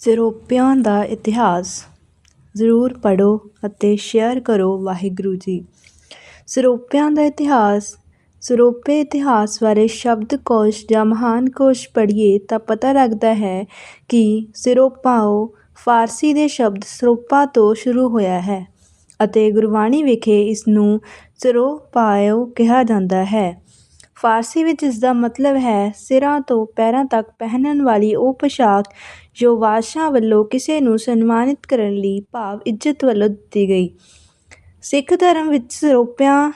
ਸਿਰੋਪਿਆਂ ਦਾ ਇਤਿਹਾਸ ਜ਼ਰੂਰ ਪੜ੍ਹੋ ਅਤੇ ਸ਼ੇਅਰ ਕਰੋ ਵਾਹਿਗੁਰੂ ਜੀ। ਸਿਰੋਪਿਆਂ ਦਾ ਇਤਿਹਾਸ ਸਰੋਪੇ ਇਤਿਹਾਸ ਬਾਰੇ ਸ਼ਬਦਕੋਸ਼ ਜਾਂ ਮਹਾਨਕੋਸ਼ ਪੜ੍ਹੀਏ ਤਾਂ ਪਤਾ ਲੱਗਦਾ ਹੈ ਕਿ ਸਿਰੋਪਾਓ ਫਾਰਸੀ ਦੇ ਸ਼ਬਦ ਸਰੋਪਾ ਤੋਂ ਸ਼ੁਰੂ ਹੋਇਆ ਹੈ ਅਤੇ ਗੁਰਬਾਣੀ ਵਿਖੇ ਇਸ ਨੂੰ ਸਿਰੋਪਾਇਓ ਕਿਹਾ ਜਾਂਦਾ ਹੈ। ਫਾਰਸੀ ਵਿੱਚ ਇਸ ਦਾ ਮਤਲਬ ਹੈ ਸਿਰਾਂ ਤੋਂ ਪੈਰਾਂ ਤੱਕ ਪਹਿਨਣ ਵਾਲੀ ਉਹ ਪੋਸ਼ਾਕ ਜੋ ਬਾਦਸ਼ਾਹ ਵੱਲੋਂ ਕਿਸੇ ਨੂੰ ਸਨਮਾਨਿਤ ਕਰਨ ਲਈ ਭਾਵ ਇੱਜ਼ਤ ਵੱਲੋਂ ਦਿੱਤੀ ਗਈ। ਸਿੱਖ ਧਰਮ ਵਿੱਚ ਸਰੋਪਿਆਂ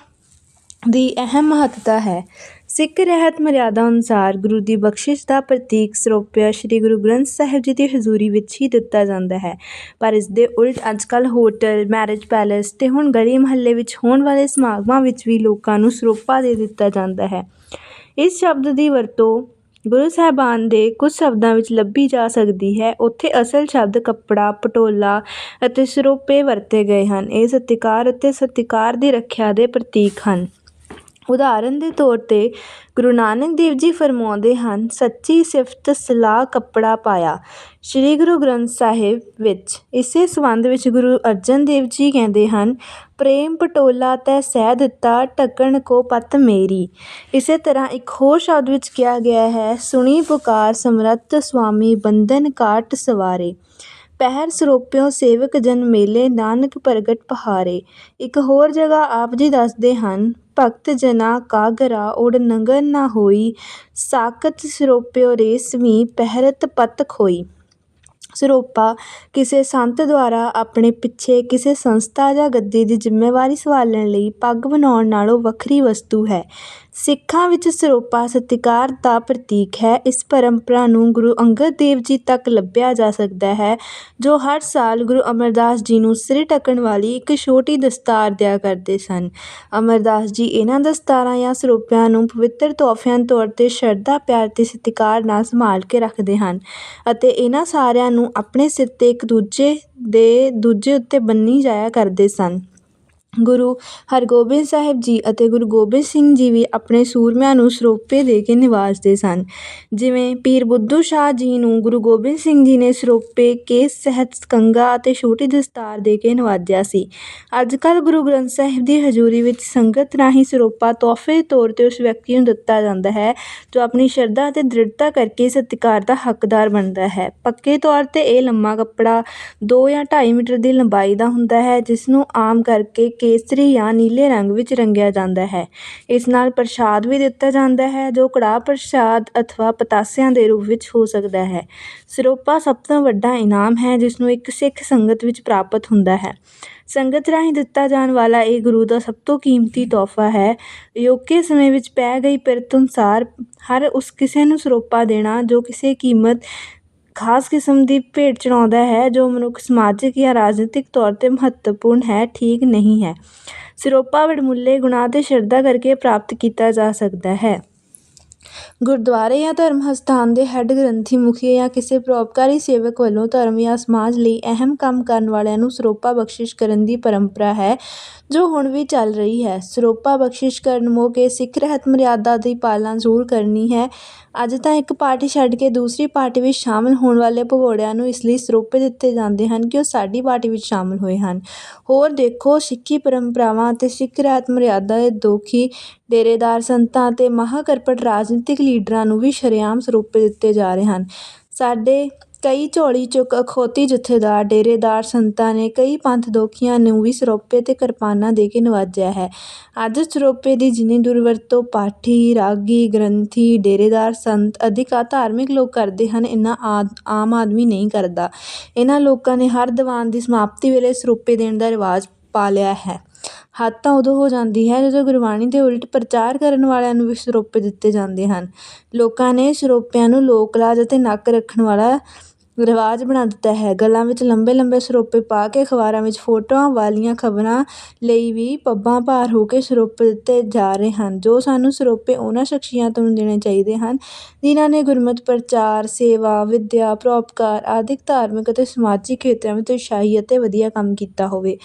ਦੀ ਅਹਿਮ ਮਹੱਤਤਾ ਹੈ। ਸਿੱਖ ਰਹਿਤ ਮਰਿਆਦਾ ਅਨੁਸਾਰ ਗੁਰੂ ਦੀ ਬਖਸ਼ਿਸ਼ ਦਾ ਪ੍ਰਤੀਕ ਸਰੋਪਿਆ ਸ੍ਰੀ ਗੁਰੂ ਗ੍ਰੰਥ ਸਾਹਿਬ ਜੀ ਦੀ ਹਜ਼ੂਰੀ ਵਿੱਚ ਹੀ ਦਿੱਤਾ ਜਾਂਦਾ ਹੈ। ਪਰ ਇਸ ਦੇ ਉਲਟ ਅੱਜ ਕੱਲ੍ਹ ਹੋਟਲ, ਮੈਰਿਜ ਪੈਲੇਸ ਤੇ ਹੁਣ ਗਲੀ ਮੁਹੱਲੇ ਵਿੱਚ ਹੋਣ ਵਾਲੇ ਸਮਾਗਮਾਂ ਵਿੱਚ ਵੀ ਲੋਕਾਂ ਨੂੰ ਸਰੋਪਾ ਦੇ ਦਿੱਤਾ ਜਾਂਦਾ ਹੈ। ਇਸ ਸ਼ਬਦ ਦੀ ਵਰਤੋਂ ਗੁਰੂ ਸਾਹਿਬਾਨ ਦੇ ਕੁਝ ਸ਼ਬਦਾਂ ਵਿੱਚ ਲੱਭੀ ਜਾ ਸਕਦੀ ਹੈ। ਉੱਥੇ ਅਸਲ ਸ਼ਬਦ ਕੱਪੜਾ, ਪਟੋਲਾ ਅਤੇ ਸਰੋਪੇ ਵਰਤੇ ਗਏ ਹਨ। ਇਹ ਸਤਿਕਾਰ ਅਤੇ ਸਤਿਕਾਰ ਦੀ ਰੱਖਿਆ ਦੇ ਪ੍ਰਤੀਕ ਹਨ। ਉਦਾਹਰਨ ਦੇ ਤੌਰ 'ਤੇ ਗੁਰੂ ਨਾਨਕ ਦੇਵ ਜੀ ਫਰਮਾਉਂਦੇ ਹਨ, ਸੱਚੀ ਸਿਫਤ ਸਲਾਹ ਕੱਪੜਾ ਪਾਇਆ। ਸ੍ਰੀ ਗੁਰੂ ਗ੍ਰੰਥ ਸਾਹਿਬ ਵਿੱਚ ਇਸੇ ਸੰਬੰਧ ਵਿੱਚ ਗੁਰੂ ਅਰਜਨ ਦੇਵ ਜੀ ਕਹਿੰਦੇ ਹਨ, ਪ੍ਰੇਮ ਪਟੋਲਾ ਤੈ ਸਹਿ ਦਿੱਤਾ, ਢੱਕਣ ਕੋ ਪਤ ਮੇਰੀ। ਇਸੇ ਤਰ੍ਹਾਂ ਇੱਕ ਹੋਰ ਸ਼ਬਦ ਵਿੱਚ ਕਿਹਾ ਗਿਆ ਹੈ, ਸੁਣੀ ਪੁਕਾਰ ਸਮਰੱਥ ਸੁਆਮੀ ਬੰਧਨ ਕਾਟ ਸਵਾਰੇ। ਪਹਿਰ ਸਰੋਪਿਓ ਸੇਵਕ ਜਨ ਮੇਲੇ, ਨਾਨਕ ਪ੍ਰਗਟ ਪਹਾਰੇ। ਇੱਕ ਹੋਰ ਜਗ੍ਹਾ ਆਪ ਜੀ ਦੱਸਦੇ ਹਨ ਭਗਤ ਜਨਾ ਕਾਗਰਾ ਉੜ ਨੰਗਨ ਨਾ ਹੋਈ। ਸਾਕਤ ਸਰੋਪਿਓ ਰੇਸਮੀ ਪਹਿਰਤ ਪਤ ਖੋਈ। ਸਰੋਪਾ ਕਿਸੇ ਸੰਤ ਦੁਆਰਾ ਆਪਣੇ ਪਿੱਛੇ ਕਿਸੇ ਸੰਸਥਾ ਜਾਂ ਗੱਦੀ ਦੀ ਜ਼ਿੰਮੇਵਾਰੀ ਸੰਭਾਲਣ ਲਈ ਪੱਗ ਬਣਾਉਣ ਨਾਲੋਂ ਵੱਖਰੀ ਵਸਤੂ ਹੈ। ਸਿੱਖਾਂ ਵਿੱਚ ਸਰੋਪਾ ਸਤਿਕਾਰ ਦਾ ਪ੍ਰਤੀਕ ਹੈ। ਇਸ ਪਰੰਪਰਾ ਨੂੰ ਗੁਰੂ ਅੰਗਦ ਦੇਵ ਜੀ ਤੱਕ ਲੱਭਿਆ ਜਾ ਸਕਦਾ ਹੈ, ਜੋ ਹਰ ਸਾਲ ਗੁਰੂ ਅਮਰਦਾਸ ਜੀ ਨੂੰ ਸਿਰ ਢੱਕਣ ਵਾਲੀ ਇੱਕ ਛੋਟੀ ਦਸਤਾਰ ਦਿਆ ਕਰਦੇ ਸਨ। ਅਮਰਦਾਸ ਜੀ ਇਹਨਾਂ ਦਸਤਾਰਾਂ ਜਾਂ ਸਰੋਪਿਆਂ ਨੂੰ ਪਵਿੱਤਰ ਤੋਹਫਿਆਂ ਤੌਰ 'ਤੇ ਸ਼ਰਧਾ, ਪਿਆਰ ਅਤੇ ਸਤਿਕਾਰ ਨਾਲ ਸੰਭਾਲ ਕੇ ਰੱਖਦੇ ਹਨ ਅਤੇ ਇਹਨਾਂ ਸਾਰਿਆਂ ਨੂੰ ਆਪਣੇ ਸਿਰ 'ਤੇ ਇੱਕ ਦੂਜੇ ਦੇ ਦੂਜੇ ਉੱਤੇ ਬੰਨੀ ਜਾਇਆ ਕਰਦੇ ਸਨ। ਗੁਰੂ ਹਰਗੋਬਿੰਦ ਸਾਹਿਬ ਜੀ ਅਤੇ ਗੁਰੂ ਗੋਬਿੰਦ ਸਿੰਘ ਜੀ ਵੀ ਆਪਣੇ ਸੂਰਮਿਆਂ ਨੂੰ ਸਰੋਪੇ ਦੇ ਕੇ ਨਿਵਾਜਦੇ ਸਨ। ਜਿਵੇਂ ਪੀਰ ਬੁੱਧੂ ਸ਼ਾਹ ਜੀ ਨੂੰ ਗੁਰੂ ਗੋਬਿੰਦ ਸਿੰਘ ਜੀ ਨੇ ਸਰੋਪੇ ਕੇਸ ਸਹਿਤ ਕੰਗਾ ਅਤੇ ਛੋਟੀ ਦਸਤਾਰ ਦੇ ਕੇ ਨਿਵਾਜਿਆ ਸੀ। ਅੱਜ ਕੱਲ੍ਹ ਗੁਰੂ ਗ੍ਰੰਥ ਸਾਹਿਬ ਦੀ ਹਜ਼ੂਰੀ ਵਿੱਚ ਸੰਗਤ ਰਾਹੀਂ ਸਰੋਪਾ ਤੋਹਫੇ ਦੇ ਤੌਰ 'ਤੇ ਉਸ ਵਿਅਕਤੀ ਨੂੰ ਦਿੱਤਾ ਜਾਂਦਾ ਹੈ, ਜੋ ਆਪਣੀ ਸ਼ਰਧਾ ਅਤੇ ਦ੍ਰਿੜਤਾ ਕਰਕੇ ਸਤਿਕਾਰ ਦਾ ਹੱਕਦਾਰ ਬਣਦਾ ਹੈ। ਪੱਕੇ ਤੌਰ 'ਤੇ ਇਹ ਲੰਮਾ ਕੱਪੜਾ ਦੋ ਜਾਂ ਢਾਈ ਮੀਟਰ ਦੀ ਲੰਬਾਈ ਦਾ ਹੁੰਦਾ ਹੈ, ਜਿਸ ਨੂੰ ਆਮ ਕਰਕੇ ਕੇਸਰੀ ਜਾਂ ਨੀਲੇ ਰੰਗ ਵਿੱਚ ਰੰਗਿਆ ਜਾਂਦਾ ਹੈ। ਇਸ ਨਾਲ ਪ੍ਰਸ਼ਾਦ ਵੀ ਦਿੱਤਾ ਜਾਂਦਾ ਹੈ, ਜੋ ਕੜਾਹ ਪ੍ਰਸ਼ਾਦ ਅਥਵਾ ਪਤਾਸਿਆਂ ਦੇ ਰੂਪ ਵਿੱਚ ਹੋ ਸਕਦਾ ਹੈ। ਸਰੋਪਾ ਸਭ ਤੋਂ ਵੱਡਾ ਇਨਾਮ ਹੈ, ਜਿਸ ਨੂੰ ਇੱਕ ਸਿੱਖ ਸੰਗਤ ਵਿੱਚ ਪ੍ਰਾਪਤ ਹੁੰਦਾ ਹੈ। ਸੰਗਤ ਰਾਹੀਂ ਦਿੱਤਾ ਜਾਣ ਵਾਲਾ ਇਹ ਗੁਰੂ ਦਾ ਸਭ ਤੋਂ ਕੀਮਤੀ ਤੋਹਫਾ ਹੈ। ਅਜੋਕੇ ਸਮੇਂ ਵਿੱਚ ਪੈ ਗਈ ਪਿਰਤ ਅਨੁਸਾਰ ਹਰ ਉਸ ਕਿਸੇ ਨੂੰ ਸਰੋਪਾ ਦੇਣਾ, ਜੋ ਕਿਸੇ ਕੀਮਤ ਖਾਸ ਕਿਸਮ ਦੀ ਭੇਟ ਚੜਾਉਂਦਾ ਹੈ, ਜੋ ਮਨੁੱਖ ਸਮਾਜਿਕ ਜਾਂ ਰਾਜਨੀਤਿਕ ਤੌਰ 'ਤੇ ਮਹੱਤਵਪੂਰਨ ਹੈ, ਠੀਕ ਨਹੀਂ ਹੈ। ਸਿਰੋਪਾ, ਵਡਮੁੱਲੇ ਗੁਣਾਂ ਅਤੇ ਸ਼ਰਧਾ ਕਰਕੇ ਪ੍ਰਾਪਤ ਕੀਤਾ ਜਾ ਸਕਦਾ ਹੈ। ਗੁਰਦੁਆਰੇ ਜਾਂ ਧਰਮ ਅਸਥਾਨ ਦੇ ਹੈੱਡ ਗ੍ਰੰਥੀ ਮੁਖੀ ਜਾਂ ਕਿਸੇ ਪਰਉਪਕਾਰੀ ਸੇਵਕ ਵੱਲੋਂ ਧਰਮ ਜਾਂ ਸਮਾਜ ਲਈ ਅਹਿਮ ਕੰਮ ਕਰਨ ਵਾਲਿਆਂ ਨੂੰ ਸਰੋਪਾ ਬਖਸ਼ਿਸ਼ ਕਰਨ ਦੀ ਪਰੰਪਰਾ ਹੈ, ਜੋ ਹੁਣ ਵੀ ਚੱਲ ਰਹੀ ਹੈ। ਸਰੋਪਾ ਬਖਸ਼ਿਸ਼ ਕਰਨ ਮੌਕੇ ਸਿੱਖ ਰਹਿਤ ਮਰਿਆਦਾ ਦੀ ਪਾਲਣਾ ਜ਼ਰੂਰ ਕਰਨੀ ਹੈ। ਅੱਜ ਤਾਂ ਇੱਕ ਪਾਰਟੀ ਛੱਡ ਕੇ ਦੂਸਰੀ ਪਾਰਟੀ ਵਿੱਚ ਸ਼ਾਮਲ ਹੋਣ ਵਾਲੇ ਭਗੌੜਿਆਂ ਨੂੰ ਇਸ ਲਈ ਸਰੋਪੇ ਦਿੱਤੇ ਜਾਂਦੇ ਹਨ ਕਿ ਉਹ ਸਾਡੀ ਪਾਰਟੀ ਵਿੱਚ ਸ਼ਾਮਲ ਹੋਏ ਹਨ। ਹੋਰ ਦੇਖੋ, ਸਿੱਖੀ ਪਰੰਪਰਾਵਾਂ ਅਤੇ ਸਿੱਖ ਰਹਿਤ ਮਰਿਆਦਾ ਦੇ ਦੋਖੀ ਡੇਰੇਦਾਰ ਸੰਤਾਂ ਅਤੇ ਮਹਾਂਕਰਪਟ ਰਾਜਨੀਤਿਕ ਲੀਡਰਾਂ ਨੂੰ ਵੀ ਸ਼ਰੇਆਮ ਸਰੋਪੇ ਦਿੱਤੇ ਜਾ ਰਹੇ ਹਨ। ਸਾਡੇ ਕਈ ਝੋਲੀ ਚੁੱਕ ਅਖੌਤੀ ਜਥੇਦਾਰ, ਡੇਰੇਦਾਰ ਸੰਤਾਂ ਨੇ ਕਈ ਪੰਥ ਦੋਖੀਆਂ ਨੂੰ ਵੀ ਸਰੋਪੇ ਅਤੇ ਕਿਰਪਾਨਾਂ ਦੇ ਕੇ ਨਿਵਾਜਿਆ ਹੈ। ਅੱਜ ਸਰੋਪੇ ਦੀ ਜਿੰਨੀ ਦੁਰਵਰਤੋਂ ਪਾਠੀ, ਰਾਗੀ, ਗ੍ਰੰਥੀ, ਡੇਰੇਦਾਰ ਸੰਤ ਅਧਿਕ ਧਾਰਮਿਕ ਲੋਕ ਕਰਦੇ ਹਨ, ਇੰਨਾ ਆਮ ਆਦਮੀ ਨਹੀਂ ਕਰਦਾ। ਇਹਨਾਂ ਲੋਕਾਂ ਨੇ ਹਰ ਦੀਵਾਨ ਦੀ ਸਮਾਪਤੀ ਵੇਲੇ ਸਰੋਪੇ ਦੇਣ ਦਾ ਰਿਵਾਜ ਪਾ ਲਿਆ ਹੈ। ਹੱਦ ਤਾਂ ਉਦੋਂ ਹੋ ਜਾਂਦੀ ਹੈ ਜਦੋਂ ਗੁਰਬਾਣੀ ਦੇ ਉਲਟ ਪ੍ਰਚਾਰ ਕਰਨ ਵਾਲਿਆਂ ਨੂੰ ਵੀ ਸਰੋਪੇ ਦਿੱਤੇ ਜਾਂਦੇ ਹਨ। ਲੋਕਾਂ ਨੇ ਸਰੋਪਿਆਂ ਨੂੰ ਲੋਕ ਲਾਜ ਅਤੇ ਨੱਕ ਰੱਖਣ ਵਾਲਾ ਰਿਵਾਜ ਬਣਾ ਦਿੱਤਾ ਹੈ। ਗਲਾਂ ਵਿੱਚ ਲੰਬੇ ਲੰਬੇ ਸਰੋਪੇ ਪਾ ਕੇ ਅਖਬਾਰਾਂ ਵਿੱਚ ਫੋਟੋਆਂ, ਵਾਲੀਆਂ ਖਬਰਾਂ ਲਈ ਵੀ ਪੱਬਾਂ ਭਾਰ ਹੋ ਕੇ ਸਰੋਪੇ ਦਿੱਤੇ ਜਾ ਰਹੇ ਹਨ, ਜੋ ਸਾਨੂੰ ਸਰੋਪੇ ਉਹਨਾਂ ਸ਼ਖਸੀਅਤ ਨੂੰ ਦੇਣੇ ਚਾਹੀਦੇ ਹਨ, ਜਿਨ੍ਹਾਂ ਨੇ ਗੁਰਮਤਿ, ਪ੍ਰਚਾਰ, ਸੇਵਾ, ਵਿੱਦਿਆ ਪਰਉਪਕਾਰ ਆਦਿਕ ਧਾਰਮਿਕ ਅਤੇ ਸਮਾਜਿਕ ਖੇਤਰਾਂ ਵਿੱਚ ਉਤਸ਼ਾਹੀ ਅਤੇ ਵਧੀਆ ਕੰਮ ਕੀਤਾ ਹੋਵੇ।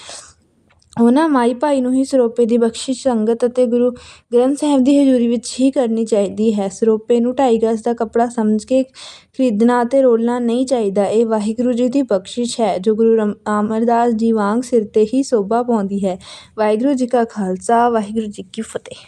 ਉਹਨਾਂ ਮਾਈ ਭਾਈ ਨੂੰ ਹੀ ਸਰੋਪੇ ਦੀ ਬਖਸ਼ਿਸ਼ ਸੰਗਤ ਅਤੇ ਗੁਰੂ ਗ੍ਰੰਥ ਸਾਹਿਬ ਦੀ ਹਜ਼ੂਰੀ ਵਿੱਚ ਹੀ ਕਰਨੀ ਚਾਹੀਦੀ ਹੈ। ਸਰੋਪੇ ਨੂੰ ਢਾਈ ਗਜ਼ ਦਾ ਕੱਪੜਾ ਸਮਝ ਕੇ ਖਰੀਦਣਾ ਅਤੇ ਰੋਲਣਾ ਨਹੀਂ ਚਾਹੀਦਾ। ਇਹ ਵਾਹਿਗੁਰੂ ਜੀ ਦੀ ਬਖਸ਼ਿਸ਼ ਹੈ, ਜੋ ਗੁਰੂ ਰਮ, ਅਮਰਦਾਸ ਜੀ ਵਾਂਗ ਸਿਰ 'ਤੇ ਹੀ ਸੋਭਾ ਪਾਉਂਦੀ ਹੈ। ਵਾਹਿਗੁਰੂ ਜੀ ਕਾ ਖਾਲਸਾ, ਵਾਹਿਗੁਰੂ ਜੀ ਕੀ ਫਤਿਹ।